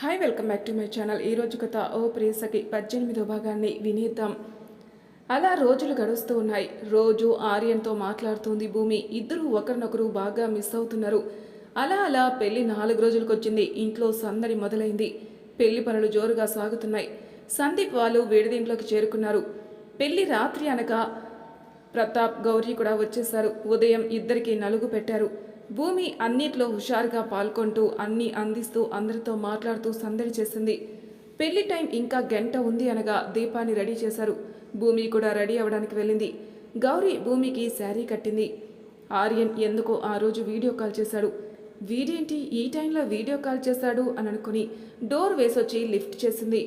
Hi welcome back to my channel ఈరోజు కథ ఓ ప్రేసకి పద్దెనిమిదో భాగాన్ని వినేద్దాం. అలా రోజులు గడుస్తూ ఉన్నాయి. రోజు ఆర్యన్తో మాట్లాడుతుంది భూమి. ఇద్దరు ఒకరినొకరు బాగా మిస్ అవుతున్నారు. అలా అలా పెళ్ళి నాలుగు రోజులకు వచ్చింది ఇంట్లో సందడి మొదలైంది. పెళ్ళి పనులు జోరుగా సాగుతున్నాయి. సందీప్ వాళ్ళు విడిదింట్లోకి చేరుకున్నారు. పెళ్ళి రాత్రి అనగా ప్రతాప్ గౌరీ కూడా వచ్చేశారు. ఉదయం ఇద్దరికి నలుగు పెట్టారు. భూమి అన్నిట్లో హుషారుగా పాల్గొంటూ అన్నీ అందిస్తూ అందరితో మాట్లాడుతూ సందడి చేసింది. పెళ్ళి టైం ఇంకా గంట ఉంది అనగా దీపాన్ని రెడీ చేశారు. భూమి కూడా రెడీ అవ్వడానికి వెళ్ళింది. గౌరీ భూమికి శారీ కట్టింది. ఆర్యన్ ఎందుకో ఆ రోజు వీడియో కాల్ చేశాడు. వీడేంటి ఈ టైంలో వీడియో కాల్ చేశాడు అని అనుకుని డోర్ వేసొచ్చి లిఫ్ట్ చేసింది.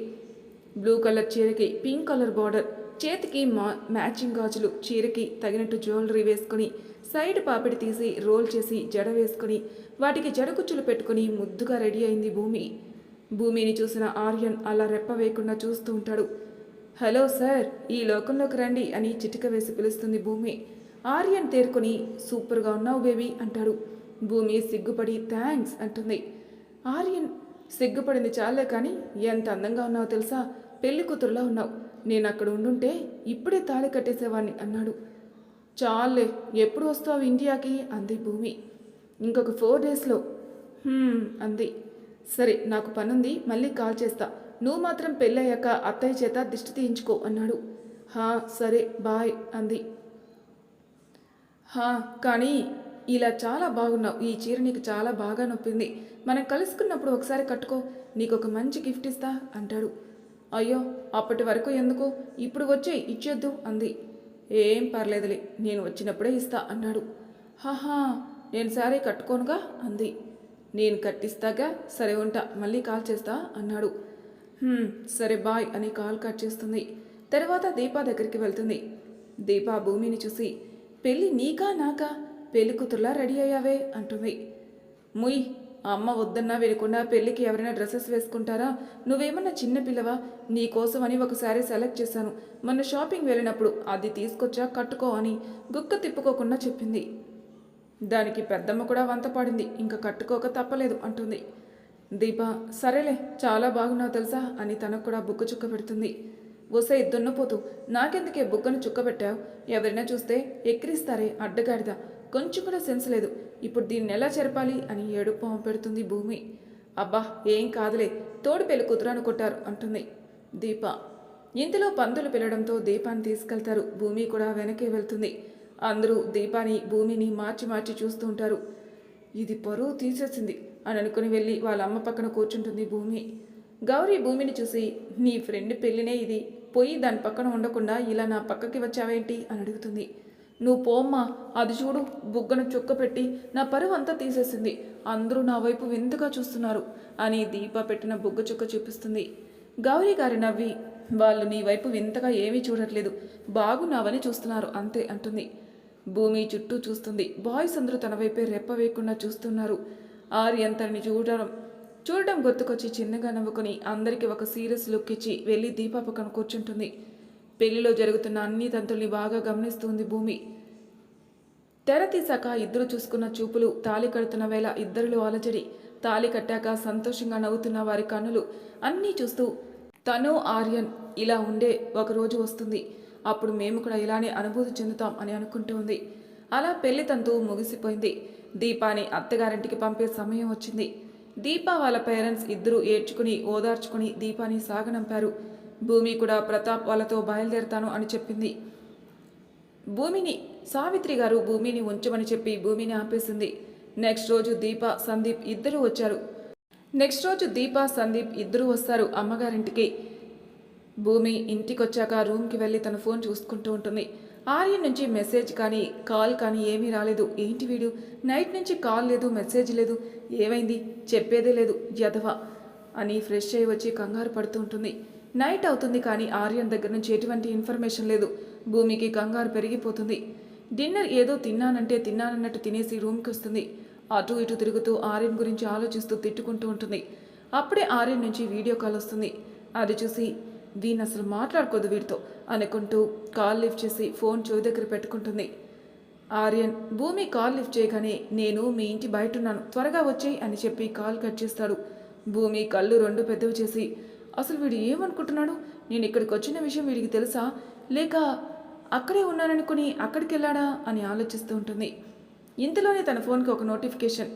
బ్లూ కలర్ చీరకి పింక్ కలర్ బార్డర్ చేతికి మా మ్యాచింగ్ గాజులు చీరకి తగినట్టు జ్యువెలరీ వేసుకుని సైడ్ పాపిడి తీసి రోల్ చేసి జడ వేసుకుని వాటికి జడకుచ్చులు పెట్టుకుని ముద్దుగా రెడీ అయింది భూమి. భూమిని చూసిన ఆర్యన్ అలా రెప్ప వేయకుండా చూస్తూ ఉంటాడు. హలో సార్ ఈ లోకంలోకి రండి అని చిటిక వేసి పిలుస్తుంది భూమి. ఆర్యన్ తేరుకొని సూపర్గా ఉన్నావు బేబీ అంటాడు. భూమి సిగ్గుపడి థ్యాంక్స్ అంటుంది. ఆర్యన్ సిగ్గుపడింది చాలే కానీ ఎంత అందంగా ఉన్నావో తెలుసా? పెళ్ళి కూతురులా ఉన్నావు. నేను అక్కడ ఉండుంటే ఇప్పుడే తాళి కట్టేసేవాడిని అన్నాడు. చాలే ఎప్పుడు వస్తావు ఇండియాకి? అంది భూమి. ఇంకొక ఫోర్ డేస్లో. అంది. సరే నాకు పనుంది మళ్ళీ కాల్ చేస్తా. నువ్వు మాత్రం పెళ్ళయ్యాక అత్తయ్య చేత దిష్టి తీయించుకో అన్నాడు. హా సరే బాయ్ అంది. హా కానీ ఇలా చాలా బాగున్నావు ఈ చీర నీకు చాలా బాగా నొప్పింది. మనం కలుసుకున్నప్పుడు ఒకసారి కట్టుకో నీకు ఒక మంచి గిఫ్ట్ ఇస్తా అంటాడు. అయ్యో అప్పటి వరకు ఎందుకు? ఇప్పుడు వచ్చే ఇచ్చేద్దు అంది. ఏం పర్లేదులే నేను వచ్చినప్పుడే ఇస్తా అన్నాడు. హాహా నేను సారీ కట్టుకోనుగా అంది. నేను కట్టిస్తాగా సరే ఉంటా మళ్ళీ కాల్ చేస్తా అన్నాడు. సరే బాయ్ అని కాల్ కట్ చేస్తుంది. తర్వాత దీపా దగ్గరికి వెళ్తుంది. దీపా భూమిని చూసి పెళ్ళి నీకా నాకా? పెళ్ళి కూతురులా రెడీ అయ్యావే? అంటుంది. ముయ్ అమ్మ వద్దన్నా వినకుండా పెళ్ళికి ఎవరైనా డ్రెస్సెస్ వేసుకుంటారా? నువ్వేమన్నా చిన్న పిల్లవా? నీ కోసం అని ఒకసారి సెలెక్ట్ చేశాను. మొన్న షాపింగ్ వెళ్ళినప్పుడు అది తీసుకొచ్చా కట్టుకో అని గుక్క తిప్పుకోకుండా చెప్పింది. దానికి పెద్దమ్మ కూడా వంతపాడింది ఇంకా కట్టుకోక తప్పలేదు అంటుంది. దీప సరేలే చాలా బాగున్నావు తెలుసా? అని తనకు కూడా బుక్క చుక్క పెడుతుంది. ఒసే దున్నపోతూ నాకెందుకే బుక్కను చుక్క పెట్టావు? ఎవరైనా చూస్తే ఎక్కిరిస్తారే అడ్డగాడిదా. కొంచెం కూడా సెన్స్ లేదు. ఇప్పుడు దీన్ని ఎలా చెరపాలి అని ఏడుపు పెడుతుంది భూమి. అబ్బా ఏం కాదులే తోడు పెళ్ళి కూతురు కొట్టారు అంటుంది దీప. ఇంతలో పందులు పిలడంతో దీపాన్ని తీసుకెళ్తారు. భూమి కూడా వెనకే వెళ్తుంది. అందరూ దీపాని భూమిని మార్చి మార్చి చూస్తూ ఉంటారు. ఇది పరువు తీసేసింది అని అనుకుని వెళ్ళి వాళ్ళ అమ్మ పక్కన కూర్చుంటుంది భూమి. గౌరీ భూమిని చూసి నీ ఫ్రెండ్ పెళ్ళినే ఇది. పోయి దాని పక్కన ఉండకుండా ఇలా నా పక్కకి వచ్చావేంటి అని అడుగుతుంది. నువ్వు పోమ్మా అది చూడు బుగ్గను చుక్క పెట్టి నా పరువు అంతా తీసేసింది. అందరూ నా వైపు వింతగా చూస్తున్నారు అని దీప పెట్టిన బుగ్గ చుక్క చూపిస్తుంది. గౌరీ గారి నవ్వి వాళ్ళు నీ వైపు వింతగా ఏమీ చూడట్లేదు. బాగున్నావని చూస్తున్నారు అంతే అంటుంది. భూమి చుట్టూ చూస్తుంది. బాయ్స్ అందరూ తన వైపే రెప్ప వేయకుండా చూస్తున్నారు. ఆర్యన్ తనని చూడడం చూడడం గుర్తుకొచ్చి చిన్నగా నవ్వుకొని అందరికీ ఒక సీరియస్ లుక్ ఇచ్చి వెళ్ళి దీపా పక్కన కూర్చుంటుంది. పెళ్ళిలో జరుగుతున్న అన్ని తంతుల్ని బాగా గమనిస్తుంది భూమి. తెర తీశాక ఇద్దరు చూసుకున్న చూపులు తాలి కడుతున్న వేళ ఇద్దరిలో అలజడి. తాలి కట్టాక సంతోషంగా నవ్వుతున్న వారి కన్నులు అన్నీ చూస్తూ తను ఆర్యన్ ఇలా ఉండే ఒక రోజు వస్తుంది. అప్పుడు మేము కూడా ఇలానే అనుభూతి చెందుతాం అని అనుకుంటూ ఉంది. అలా పెళ్ళి తంతు ముగిసిపోయింది. దీపాని అత్తగారింటికి పంపే సమయం వచ్చింది. దీపా వాళ్ళ పేరెంట్స్ ఇద్దరు ఏడ్చుకుని ఓదార్చుకుని దీపాని సాగనంపారు. భూమి కూడా ప్రతాప్ వాళ్ళతో బయలుదేరతాను అని చెప్పింది. భూమిని సావిత్రి గారు భూమిని ఉంచమని చెప్పి భూమిని ఆపేసింది. నెక్స్ట్ రోజు దీప సందీప్ ఇద్దరు వచ్చారు. నెక్స్ట్ రోజు దీప సందీప్ ఇద్దరు వస్తారు అమ్మగారింటికి. భూమి ఇంటికొచ్చాక రూమ్కి వెళ్ళి తన ఫోన్ చూసుకుంటూ ఉంటుంది. ఆర్యన్ నుంచి మెసేజ్ కానీ కాల్ కానీ ఏమీ రాలేదు. ఏంటి వీడు? నైట్ నుంచి కాల్ లేదు మెసేజ్ లేదు. ఏమైంది? చెప్పేదే లేదు. యదవ అని ఫ్రెష్ అయ్యి వచ్చి కంగారు పడుతూ ఉంటుంది. నైట్ అవుతుంది కానీ ఆర్యన్ దగ్గర నుంచి ఎటువంటి ఇన్ఫర్మేషన్ లేదు. భూమికి కంగారు పెరిగిపోతుంది. డిన్నర్ ఏదో తిన్నానంటే తిన్నానన్నట్టు తినేసి రూమ్కి వస్తుంది. అటు ఇటు తిరుగుతూ ఆర్యన్ గురించి ఆలోచిస్తూ తిట్టుకుంటూ ఉంటుంది. అప్పుడే ఆర్యన్ నుంచి వీడియో కాల్ వస్తుంది. అది చూసి దీన్ని అసలు మాట్లాడుకోదు వీడితో అనుకుంటూ కాల్ లిఫ్ట్ చేసి ఫోన్ చెవి దగ్గర పెట్టుకుంటుంది. ఆర్యన్ భూమి కాల్ లిఫ్ట్ చేయగానే నేను మీ ఇంటి బయట ఉన్నాను. త్వరగా వచ్చేయి అని చెప్పి కాల్ కట్ చేస్తాడు. భూమి కళ్ళు రెండు పెద్దవి చేసి అసలు వీడు ఏమనుకుంటున్నాడు? నేను ఇక్కడికి వచ్చిన విషయం వీడికి తెలుసా? లేక అక్కడే ఉన్నాననుకుని అక్కడికి వెళ్ళాడా అని ఆలోచిస్తూ ఉంటుంది. ఇంతలోనే తన ఫోన్కి ఒక నోటిఫికేషన్.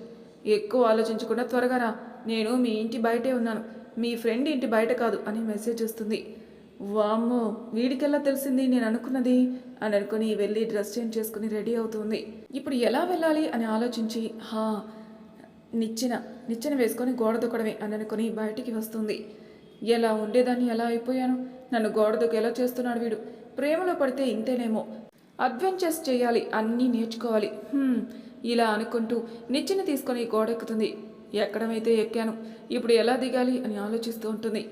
ఎక్కువ ఆలోచించకుండా త్వరగా రా. నేను మీ ఇంటి బయటే ఉన్నాను. మీ ఫ్రెండ్ ఇంటి బయట కాదు అని మెసేజ్ వస్తుంది. వామ్మో వీడికెలా తెలిసింది నేను అనుకున్నది? అని అనుకుని వెళ్ళి డ్రెస్ చేంజ్ చేసుకుని రెడీ అవుతుంది. ఇప్పుడు ఎలా వెళ్ళాలి అని ఆలోచించి హా నిచ్చెన నిచ్చెన వేసుకొని గోడ దొక్కడమే అని అనుకుని బయటికి వస్తుంది. ఎలా ఉండేదాన్ని ఎలా అయిపోయాను? నన్ను గోడ ఎలా చేస్తున్నాడు వీడు? ప్రేమలో పడితే ఇంతేనేమో. అడ్వెంచర్స్ చేయాలి అన్నీ నేర్చుకోవాలి. ఇలా అనుకుంటూ నిచ్చెన తీసుకొని గోడెక్కుతుంది. ఎక్కడమైతే ఎక్కాను ఇప్పుడు ఎలా దిగాలి అని ఆలోచిస్తూ ఉంటుంది.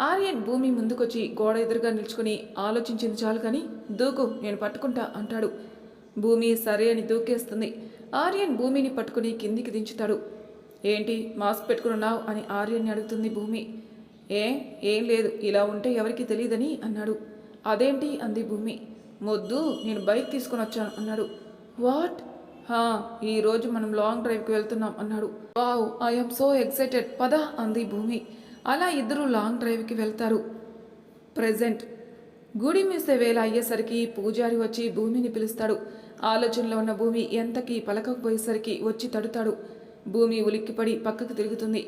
ఆర్యన్ భూమి ముందుకొచ్చి గోడ ఎదురుగా నిల్చుకుని ఆలోచించింది చాలు కానీ దూకు నేను పట్టుకుంటా అంటాడు. భూమి సరే అని దూకేస్తుంది. ఆర్యన్ భూమిని పట్టుకుని కిందికి దించుతాడు. ఏంటి మాస్క్ పెట్టుకున్నావు అని ఆర్యన్ని అడుగుతుంది భూమి. ఏ ఏం లేదు ఇలా ఉంటే ఎవరికి తెలియదని అన్నాడు. అదేంటి అంది భూమి. మొద్దు నేను బైక్ తీసుకొని వచ్చాను అన్నాడు. వాట్? హా ఈరోజు మనం లాంగ్ డ్రైవ్కి వెళ్తున్నాం అన్నాడు. Wow I'm so excited. పద అంది భూమి. అలా ఇద్దరు లాంగ్ డ్రైవ్కి వెళ్తారు. ప్రెజెంట్. గుడి మీసే వేళ అయ్యేసరికి పూజారి వచ్చి భూమిని పిలుస్తాడు. ఆలోచనలో ఉన్న భూమి ఎంతకీ పలకకపోయేసరికి వచ్చి తడుతాడు. భూమి ఉలిక్కిపడి పక్కకు తిరుగుతుంది.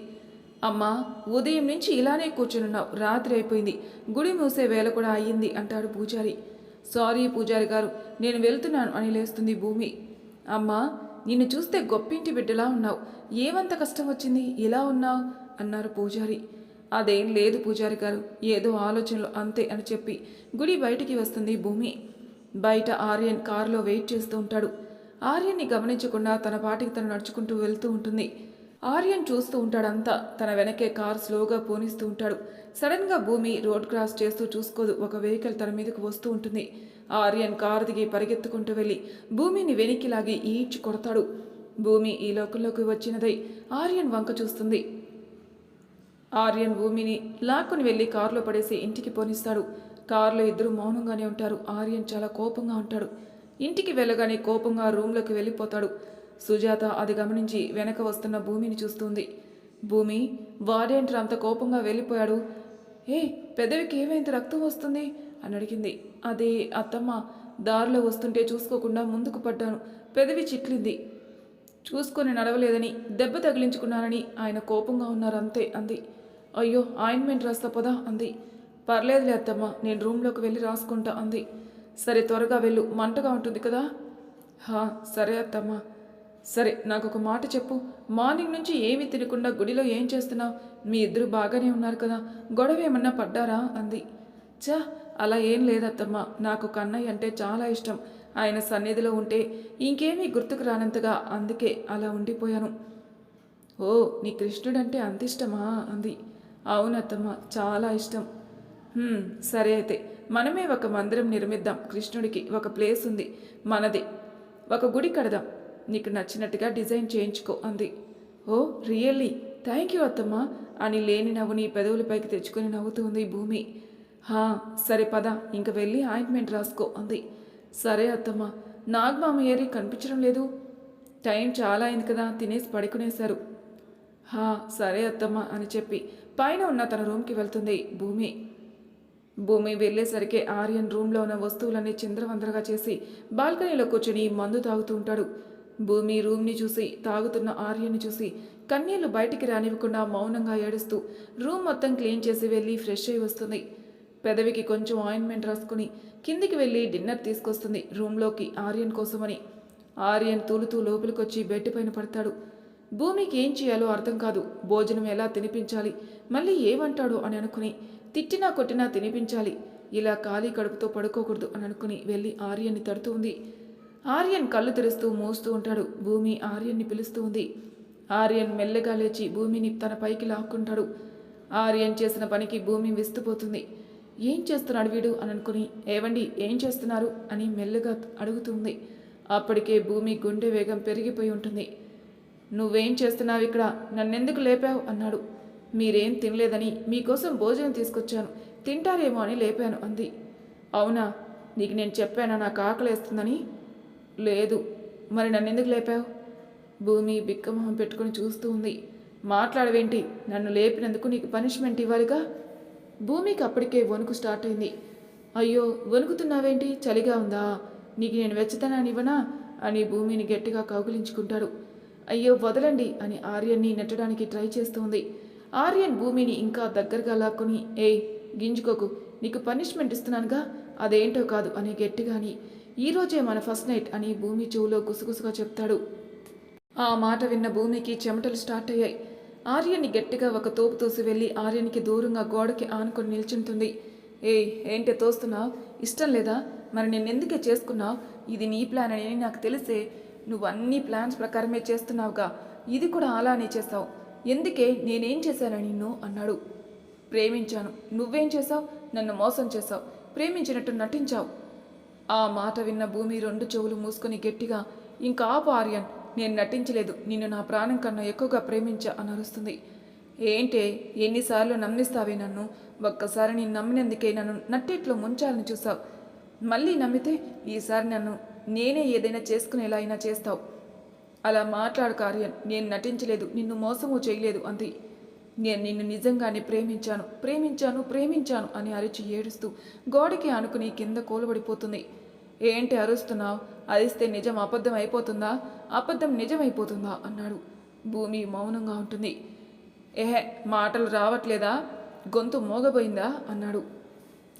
అమ్మా ఉదయం నుంచి ఇలానే కూర్చునున్నావు. రాత్రి అయిపోయింది. గుడి మూసే వేళ కూడా అయ్యింది అంటాడు పూజారి. సారీ పూజారి గారు నేను వెళ్తున్నాను అని లేస్తుంది భూమి. అమ్మా నిన్ను చూస్తే గొప్పింటి బిడ్డలా ఉన్నావు. ఏమంత కష్టం వచ్చింది? ఇలా ఉన్నావు? అన్నారు పూజారి. అదేం లేదు పూజారి గారు ఏదో ఆలోచనలు అంతే అని చెప్పి గుడి బయటికి వస్తుంది భూమి. బయట ఆర్యన్ కారులో వెయిట్ చేస్తూ ఉంటాడు. ఆర్యన్ని గమనించకుండా తన పాటికి తను నడుచుకుంటూ వెళ్తూ ఉంటుంది. ఆర్యన్ చూస్తూ ఉంటాడంతా. తన వెనకే కార్ స్లోగా పోనిస్తూ ఉంటాడు. సడన్గా భూమి రోడ్ క్రాస్ చేస్తూ చూసుకోదు. ఒక వెహికల్ తన మీదకు వస్తూ ఉంటుంది. ఆర్యన్ కారు దిగి పరిగెత్తుకుంటూ వెళ్ళి భూమిని వెనక్కి లాగి ఈడ్చి కొడతాడు. భూమి ఈ లోకంలోకి వచ్చినదై ఆర్యన్ వంక చూస్తుంది. ఆర్యన్ భూమిని లాక్కుని వెళ్ళి కారులో పడేసి ఇంటికి పోనిస్తాడు. కారులో ఇద్దరు మౌనంగానే ఉంటారు. ఆర్యన్ చాలా కోపంగా ఉంటాడు. ఇంటికి వెళ్ళగానే కోపంగా రూమ్లోకి వెళ్ళిపోతాడు. సుజాత అది గమనించి వెనక వస్తున్న భూమిని చూస్తుంది. భూమి వాడేంట్రా అంత కోపంగా వెళ్ళిపోయాడు? ఏ పెదవికి ఏమైంది? రక్తం వస్తుంది? అని అడిగింది. అదే అత్తమ్మ దారిలో వస్తుంటే చూసుకోకుండా ముందుకు పడ్డాను. పెదవి చిట్లింది. చూసుకొని నడవలేదని దెబ్బ తగిలించుకున్నానని ఆయన కోపంగా ఉన్నారు అంతే అంది. అయ్యో ఆయింట్మెంట్ రాస్తా పదా అంది. పర్లేదులే అత్తమ్మ నేను రూమ్లోకి వెళ్ళి రాసుకుంటా అంది. సరే త్వరగా వెళ్ళు మంటగా ఉంటుంది కదా? హా సరే అత్తమ్మ. సరే నాకు ఒక మాట చెప్పు. మార్నింగ్ నుంచి ఏమీ తినకుండా గుడిలో ఏం చేస్తున్నావు? మీ ఇద్దరు బాగానే ఉన్నారు కదా. గొడవ ఏమన్నా పడ్డారా? అంది. చా అలా ఏం లేదత్తమ్మ. నాకు కన్నయ్య అంటే చాలా ఇష్టం. ఆయన సన్నిధిలో ఉంటే ఇంకేమీ గుర్తుకు రానంతగా అందుకే అలా ఉండిపోయాను. ఓ నీ కృష్ణుడంటే అంత ఇష్టమా? అంది. అవునత్తమ్మ చాలా ఇష్టం. సరే అయితే. మనమే ఒక మందిరం నిర్మిద్దాం. కృష్ణుడికి ఒక ప్లేస్ ఉంది. మనది. ఒక గుడి కడదాం. నీకు నచ్చినట్టుగా డిజైన్ చేయించుకో అంది. ఓ రియల్లీ? థ్యాంక్ యూ అత్తమ్మ అని లేని నవ్వుని పెదవులపైకి తెచ్చుకొని నవ్వుతుంది భూమి. హా సరే పద ఇంక వెళ్ళి ఆయింట్మెంట్ రాసుకో అంది. సరే అత్తమ్మ నాగమామ ఏరి కనిపించడం లేదు. టైం చాలా అయింది కదా తినేసి పడుకునేశారు. హా సరే అత్తమ్మ అని చెప్పి పైన ఉన్న తన రూమ్కి వెళ్తుంది భూమి. భూమి వెళ్ళేసరికి ఆర్యన్ రూమ్లో ఉన్న వస్తువులన్నీ చిందరవందరగా చేసి బాల్కనీలో కూర్చొని మందు తాగుతూ ఉంటాడు. భూమి రూమ్ని చూసి తాగుతున్న ఆర్యన్ని చూసి కన్నీళ్ళు బయటికి రానివ్వకుండా మౌనంగా ఏడుస్తూ రూమ్ మొత్తం క్లీన్ చేసి వెళ్ళి ఫ్రెష్ అయి వస్తుంది. పెదవికి కొంచెం ఆయింట్మెంట్ రాసుకుని కిందికి వెళ్ళి డిన్నర్ తీసుకొస్తుంది రూమ్లోకి ఆర్యన్ కోసమని. ఆర్యన్ తూలుతూ లోపలికొచ్చి బెడ్ పైన పడతాడు. భూమికి ఏం చేయాలో అర్థం కాదు. భోజనం ఎలా తినిపించాలి? మళ్ళీ ఏమంటాడో అని అనుకుని తిట్టినా కొట్టినా తినిపించాలి. ఇలా ఖాళీ కడుపుతో పడుకోకూడదు అని అనుకుని వెళ్ళి ఆర్యన్ని తడుతూ ఉంది. ఆర్యన్ కళ్ళు తెరుస్తూ మూస్తూ ఉంటాడు. భూమి ఆర్యన్ని పిలుస్తూ ఉంది. ఆర్యన్ మెల్లగా లేచి భూమిని తన పైకి లాక్కుంటాడు. ఆర్యన్ చేసిన పనికి భూమి విస్తుపోతుంది. ఏం చేస్తున్నాడు వీడు? అని అనుకుని ఏవండి ఏం చేస్తున్నారు? అని మెల్లగా అడుగుతుంది. అప్పటికే భూమి గుండె వేగం పెరిగిపోయి ఉంటుంది. నువ్వేం చేస్తున్నావు ఇక్కడ? నన్నెందుకు లేపావు? అన్నాడు. మీరేం తినలేదని మీకోసం భోజనం తీసుకొచ్చాను. తింటారేమో అని లేపాను అంది. అవునా? నీకు నేను చెప్పానా? నాకు ఆకలేస్తుందని? లేదు. మరి నన్ను ఎందుకు లేపావు? భూమి బిక్కమొహం పెట్టుకుని చూస్తూ ఉంది. మాట్లాడవేంటి? నన్ను లేపినందుకు నీకు పనిష్మెంట్ ఇవ్వాలిగా? భూమికి అప్పటికే వణుకు స్టార్ట్ అయింది. అయ్యో వణుకుతున్నావేంటి? చలిగా ఉందా? నీకు నేను వెచ్చతనాన్ని ఇవ్వనా? అని భూమిని గట్టిగా కౌగిలించుకుంటాడు. అయ్యో వదలండి అని ఆర్యన్ని నెట్టడానికి ట్రై చేస్తుంది. ఆర్యన్ భూమిని ఇంకా దగ్గరగా లాక్కొని ఏయ్ గింజుకోకు నీకు పనిష్మెంట్ ఇస్తున్నానుగా? అదేంటో కాదు అని గట్టిగాని ఈరోజే మన ఫస్ట్ నైట్ అని భూమి చెవులో గుసగుసగా చెప్తాడు. ఆ మాట విన్న భూమికి చెమటలు స్టార్ట్ అయ్యాయి. ఆర్యని గట్టిగా ఒక తోపు తోసి వెళ్ళి ఆర్యనికి దూరంగా గోడకి ఆనుకొని నిల్చుంటుంది. ఏయ్ ఏంటి తోస్తున్నావు ఇష్టం లేదా? మరి నేను ఎందుకే చేసుకున్నావు? ఇది నీ ప్లాన్ అని నాకు తెలిసే నువ్వు అన్ని ప్లాన్స్ ప్రకారమే చేస్తున్నావుగా. ఇది కూడా అలానే చేస్తావు ఎందుకే నేనేం చేశాను నిన్ను? అన్నాడు. ప్రేమించాను. నువ్వేం చేశావు? నన్ను మోసం చేశావు. ప్రేమించినట్టు నటించావు. ఆ మాట విన్న భూమి రెండు చెవులు మూసుకొని గట్టిగా ఇంకా ఆపు ఆర్యన్ నేను నటించలేదు. నిన్ను నా ప్రాణం కన్నా ఎక్కువగా ప్రేమించా అని అరుస్తుంది. ఏంటే ఎన్నిసార్లు నమ్మిస్తావే నన్ను? ఒక్కసారి నేను నమ్మినందుకే నన్ను నట్టేట్లో ముంచాలని చూసావు. మళ్ళీ నమ్మితే ఈసారి నన్ను నేనే ఏదైనా చేసుకునేలా అయినా చేస్తావు. అలా మాట్లాడు కార్యన్ నేను నటించలేదు. నిన్ను మోసము చేయలేదు అంది. నేను నిన్ను నిజంగానే ప్రేమించాను. ప్రేమించాను ప్రేమించాను అని అరిచి ఏడుస్తూ గోడకి ఆనుకుని కింద కోలబడిపోతుంది. ఏంటి అరుస్తున్నావు? అరిస్తే నిజం అబద్ధం అయిపోతుందా? అబద్ధం నిజమైపోతుందా? అన్నాడు. భూమి మౌనంగా ఉంటుంది. ఏహే మాటలు రావట్లేదా? గొంతు మోగబోయిందా? అన్నాడు.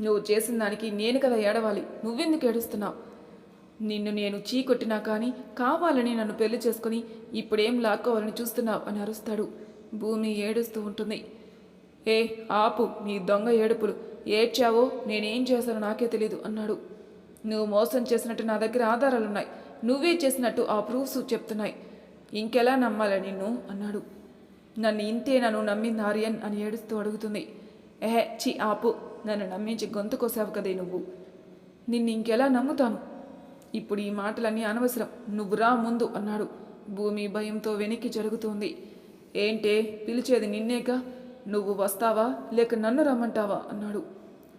నువ్వు చేసిన దానికి నేను కదా ఏడవాలి. నువ్వెందుకు ఏడుస్తున్నావు? నిన్ను నేను చీకొట్టినా కానీ కావాలని నన్ను పెళ్ళి చేసుకుని ఇప్పుడేం లాక్కోవాలని చూస్తున్నావు? అని అరుస్తాడు. భూమి ఏడుస్తూ ఉంటుంది. ఏ ఆపు నీ దొంగ ఏడుపులు. ఏడ్చావో నేనేం చేశానో నాకే తెలీదు అన్నాడు. నువ్వు మోసం చేసినట్టు నా దగ్గర ఆధారాలున్నాయి. నువ్వే చేసినట్టు ఆ ప్రూఫ్స్ చెప్తున్నాయి. ఇంకెలా నమ్మాలా నిన్ను? అన్నాడు. నన్ను ఇంతే నన్ను నమ్మింది ఆర్యన్ అని ఏడుస్తూ అడుగుతుంది. ఎహే చి ఆపు. నన్ను నమ్మించి గొంతు కోసావు కదే నువ్వు. నిన్ను ఇంకెలా నమ్ముతాను? ఇప్పుడు ఈ మాటలన్నీ అనవసరం. నువ్వు రా ముందు అన్నాడు. భూమి భయంతో వెనక్కి జరుగుతోంది. ఏంటే పిలిచేది నిన్నేక నువ్వు వస్తావా లేక నన్ను రమ్మంటావా? అన్నాడు.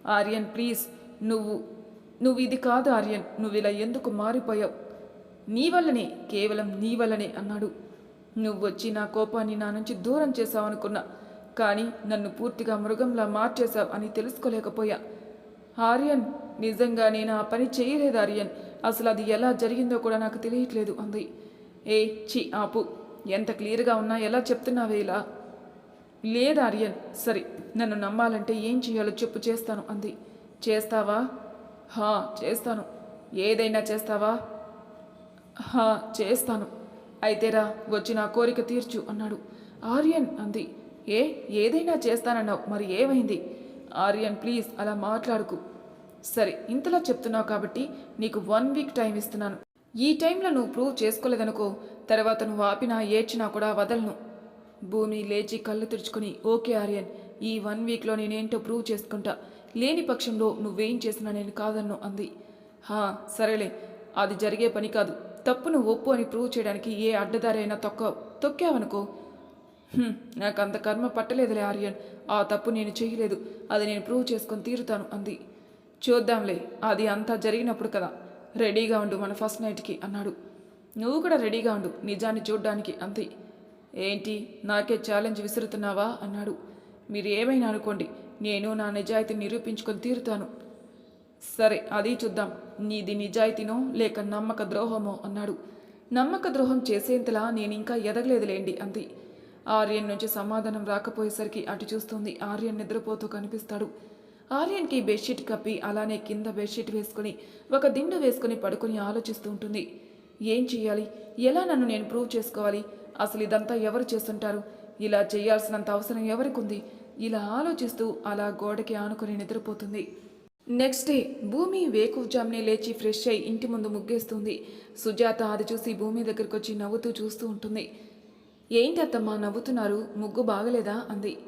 ఆర్యన్ ప్లీజ్ నువ్వు నువ్వు ఇది కాదు ఆర్యన్. నువ్వు ఇలా ఎందుకు మారిపోయావు? నీ వల్లనే కేవలం నీ వల్లనే అన్నాడు. నువ్వు వచ్చి నా కోపాన్ని నా నుంచి దూరం చేశావనుకున్నా కానీ నన్ను పూర్తిగా మృగంలా మార్చేశావు అని తెలుసుకోలేకపోయా. ఆర్యన్ నిజంగా నేను ఆ పని చేయలేదు ఆర్యన్. అసలు అది ఎలా జరిగిందో కూడా నాకు తెలియట్లేదు అంది. ఏ చి ఆపు. ఎంత క్లియర్గా ఉన్నా ఎలా చెప్తున్నావే ఇలా? లేదు ఆర్యన్. సరే నన్ను నమ్మాలంటే ఏం చేయాలో చెప్పు చేస్తాను అంది. చేస్తావా? హా చేస్తాను. ఏదైనా చేస్తావా? హా చేస్తాను. అయితేరా వచ్చి నా కోరిక తీర్చు అన్నాడు. ఆర్యన్ అంది. ఏ ఏదైనా చేస్తానన్నావు మరి ఏమైంది? ఆర్యన్ ప్లీజ్ అలా మాట్లాడుకు. సరే ఇంతలా చెప్తున్నావు కాబట్టి నీకు వన్ వీక్ టైం ఇస్తున్నాను. ఈ టైంలో నువ్వు ప్రూవ్ చేసుకోలేదనుకో తర్వాత నువ్వు ఆపినా ఏడ్చినా కూడా వదలను. భూమి లేచి కళ్ళు తెరుచుకుని ఓకే ఆర్యన్ ఈ వన్ వీక్లో నేనేంటో ప్రూవ్ చేసుకుంటా. లేని పక్షంలో నువ్వేం చేసినా నేను కాదన్ను అంది. హా సరేలే అది జరిగే పని కాదు. తప్పును ఒప్పు అని ప్రూవ్ చేయడానికి ఏ అడ్డదారైనా తొక్క తొక్కావనుకో. నాకు అంత కర్మ పట్టలేదులే ఆర్యన్. ఆ తప్పు నేను చేయలేదు. అది నేను ప్రూవ్ చేసుకొని తీరుతాను అంది. చూద్దాంలే అది అంతా జరిగినప్పుడు కదా. రెడీగా ఉండు మన ఫస్ట్ నైట్కి అన్నాడు. నువ్వు కూడా రెడీగా ఉండు నిజాన్ని చూడ్డానికి అంతే ఏంటి నాకే ఛాలెంజ్ విసురుతున్నావా? అన్నాడు. మీరు ఏమైనా అనుకోండి నేను నా నిజాయితీ నిరూపించుకొని తీరుతాను. సరే అది చూద్దాం. నీది నిజాయితీనో లేక నమ్మక ద్రోహమో అన్నాడు. నమ్మక ద్రోహం చేసేంతలా నేను ఇంకా ఎదగలేదులేండి అంది. ఆర్యన్ నుంచి సమాధానం రాకపోయేసరికి అటు చూస్తుంది ఆర్యన్ నిద్రపోతూ కనిపిస్తాడు. ఆర్యన్కి బెడ్షీట్ కప్పి అలానే కింద బెడ్షీట్ వేసుకుని ఒక దిండు వేసుకుని పడుకొని ఆలోచిస్తూ ఉంటుంది. ఏం చెయ్యాలి? ఎలా నన్ను నేను ప్రూవ్ చేసుకోవాలి? అసలు ఇదంతా ఎవరు చేస్తుంటారు? ఇలా చేయాల్సినంత అవసరం ఎవరికి ఉంది ఇలా ఆలోచిస్తూ అలా గోడకి ఆనుకుని నిద్రపోతుంది. నెక్స్ట్ డే భూమి వేకువజామునే లేచి ఫ్రెష్ అయి ఇంటి ముందు ముగ్గేస్తుంది. సుజాత అది చూసి భూమి దగ్గరికి వచ్చి నవ్వుతూ చూస్తూ ఉంటుంది. ఏంటి అత్తమ్మా నవ్వుతున్నారు? ముగ్గు బాగలేదా? అంది.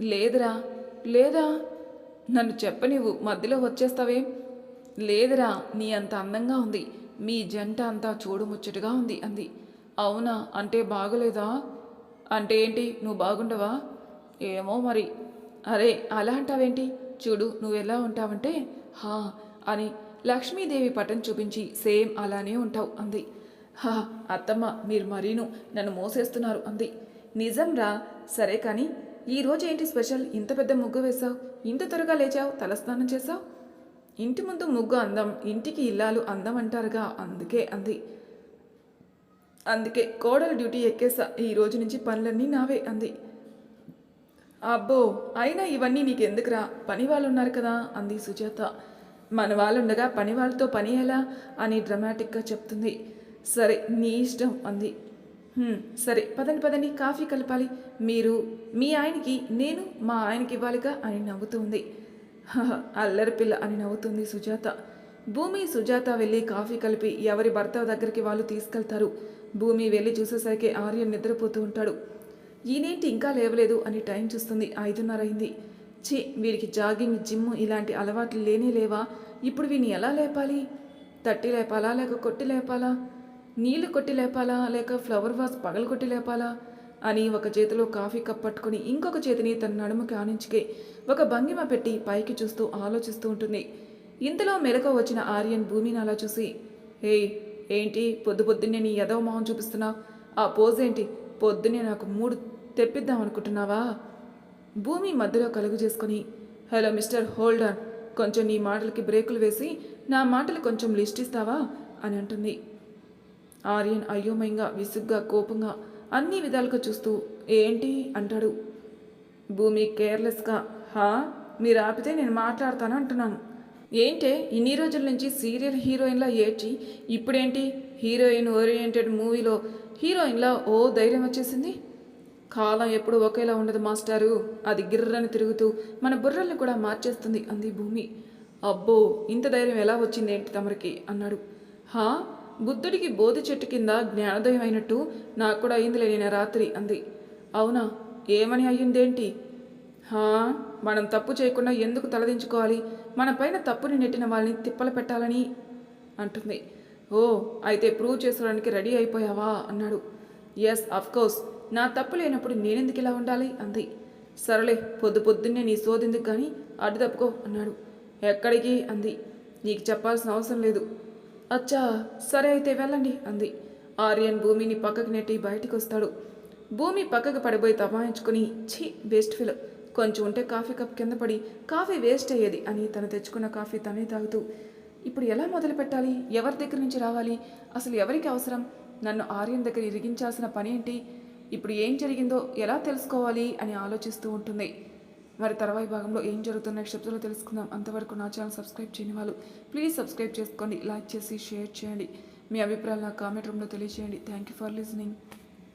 లేదురా. లేదా? నన్ను చెప్పనివ్వు. మధ్యలో వచ్చేస్తావే? లేదురా. నీ అంత అందంగా ఉంది. మీ జంట అంతా చూడుముచ్చటగా ఉంది అంది. అవునా? అంటే బాగలేదా? అంటే ఏంటి? నువ్వు బాగుండవా? ఏమో మరి. అరే అలా అంటావేంటి? చూడు నువ్వెలా ఉంటావంటే హా అని లక్ష్మీదేవి పటం చూపించి సేమ్ అలానే ఉంటావు అంది. హా అత్తమ్మ మీరు మరీను నన్ను మోసేస్తున్నారు అంది. నిజంరా సరే కానీ ఈరోజు ఏంటి స్పెషల్? ఇంత పెద్ద ముగ్గు వేశావు? ఇంత త్వరగా లేచావు? తలస్నానం చేశావు? ఇంటి ముందు ముగ్గు అందం ఇంటికి ఇల్లాలు అందం అంటారుగా అందుకే అంది. అందుకే కోడల డ్యూటీ ఎక్కేసా. ఈ రోజు నుంచి పనులన్నీ నావే అంది. అబ్బో అయినా ఇవన్నీ నీకెందుకురా? పని వాళ్ళు ఉన్నారు కదా అంది సుజాత. మన వాళ్ళుండగా పని వాళ్ళతో పని ఎలా? అని డ్రమాటిక్గా చెప్తుంది. సరే నీ ఇష్టం అంది. సరే పదండి పదండి కాఫీ కలపాలి. మీరు మీ ఆయనకి నేను మా ఆయనకి ఇవ్వాలిగా అని నవ్వుతుంది అల్లరి పిల్ల అని నవ్వుతుంది సుజాత. భూమి సుజాత వెళ్ళి కాఫీ కలిపి ఎవరి భర్త దగ్గరికి వాళ్ళు తీసుకెళ్తారు. భూమి వెళ్ళి చూసేసరికి ఆర్యన్ నిద్రపోతూ ఉంటాడు. ఈయనేంటి ఇంకా లేవలేదు అని టైం చూస్తుంది. ఐదున్నర అయింది. ఛీ వీడికి జాగింగ్ జిమ్ ఇలాంటి అలవాట్లు లేనే లేవా? ఇప్పుడు వీని ఎలా లేపాలి? తట్టి లేపాలా లేక కొట్టి లేపాలా? నీళ్ళు కొట్టి లేపాలా లేక ఫ్లవర్ వాస్ పగలు కొట్టి లేపాలా? అని ఒక చేతిలో కాఫీ కప్ పట్టుకుని ఇంకొక చేతిని తన నడుముకి ఆనించుకే ఒక భంగిమ పెట్టి పైకి చూస్తూ ఆలోచిస్తూ ఉంటుంది. ఇంతలో మెలకు వచ్చిన ఆర్యన్ భూమిని అలా చూసి ఏయ్ ఏంటి? పొద్దు పొద్దున్నే నీ యదవ మొహం చూపిస్తున్నావు ఆ పోజ్ ఏంటి? పొద్దున్నే నాకు మూడు తెప్పిద్దాం అనుకుంటున్నావా? భూమి మధ్యలో కలుగు చేసుకొని హలో మిస్టర్ హోల్డర్ కొంచెం నీ మాటలకి బ్రేకులు వేసి నా మాటలు కొంచెం లిస్ట్ ఇస్తావా? అని అంటుంది. ఆర్యన్ అయోమయంగా విసుగ్గా కోపంగా అన్ని విధాలుగా చూస్తూ ఏంటి? అంటాడు. భూమి కేర్లెస్గా హా? మీరు ఆపితే నేను మాట్లాడతాను అంటున్నాను. ఏంటే ఇన్ని రోజుల నుంచి సీరియల్ హీరోయిన్లా ఏడ్చి ఇప్పుడేంటి హీరోయిన్ ఓరియంటెడ్ మూవీలో హీరోయిన్లా ఓ ధైర్యం వచ్చేసింది? కాలం ఎప్పుడు ఒకేలా ఉండదు మాస్టారు. అది గిర్రని తిరుగుతూ మన బుర్రల్ని కూడా మార్చేస్తుంది అంది భూమి. అబ్బో ఇంత ధైర్యం ఎలా వచ్చింది ఏంటి తమరికి? అన్నాడు. హా బుద్ధుడికి బోధి చెట్టు కింద జ్ఞానోదయం అయినట్టు నాకు కూడా అయిందిలే నేను రాత్రి అంది. అవునా ఏమని అయ్యిందేంటి? మనం తప్పు చేయకుండా ఎందుకు తలదించుకోవాలి? మన పైన తప్పుని నెట్టిన వాళ్ళని తిప్పలు పెట్టాలని అంటుంది. ఓ అయితే ప్రూవ్ చేసుకోవడానికి రెడీ అయిపోయావా? అన్నాడు. ఎస్ కోర్స్ నా తప్పు లేనప్పుడు నేనెందుకు ఇలా ఉండాలి? అంది. సరేలే పొద్దు పొద్దున్నే నీ సోదెందుకు కానీ అడ్డు తప్పుకో అన్నాడు. ఎక్కడికి? అంది. నీకు చెప్పాల్సిన అవసరం లేదు. అచ్చా సరే అయితే వెళ్ళండి అంది. ఆర్యన్ భూమిని పక్కకి నెట్టి బయటికి వస్తాడు భూమి పక్కకు పడిపోయి తమాయించుకుని ఛీ బెస్ట్ ఫిల్ కొంచెం ఉంటే కాఫీ కప్ కింద పడి కాఫీ వేస్ట్ అయ్యేది అని తను తెచ్చుకున్న కాఫీ తనే తాగుతూ ఇప్పుడు ఎలా మొదలు పెట్టాలి? ఎవరి దగ్గర నుంచి రావాలి? అసలు ఎవరికి అవసరం? నన్ను ఆర్యన్ దగ్గర ఇరిగించాల్సిన పని ఏంటి? ఇప్పుడు ఏం జరిగిందో ఎలా తెలుసుకోవాలి? అని ఆలోచిస్తూ ఉంటుంది. మరి తర్వాయి భాగంలో ఏం జరుగుతున్న నెక్స్ట్ తెలుసుకుందాం. అంతవరకు నా ఛానల్ సబ్స్క్రైబ్ చేయని వాళ్ళు ప్లీజ్ సబ్స్క్రైబ్ చేసుకోండి లైక్ చేసి షేర్ చేయండి. మీ అభిప్రాయాలు నా కామెంట్ రూమ్లో తెలియజేయండి. Thank you for listening.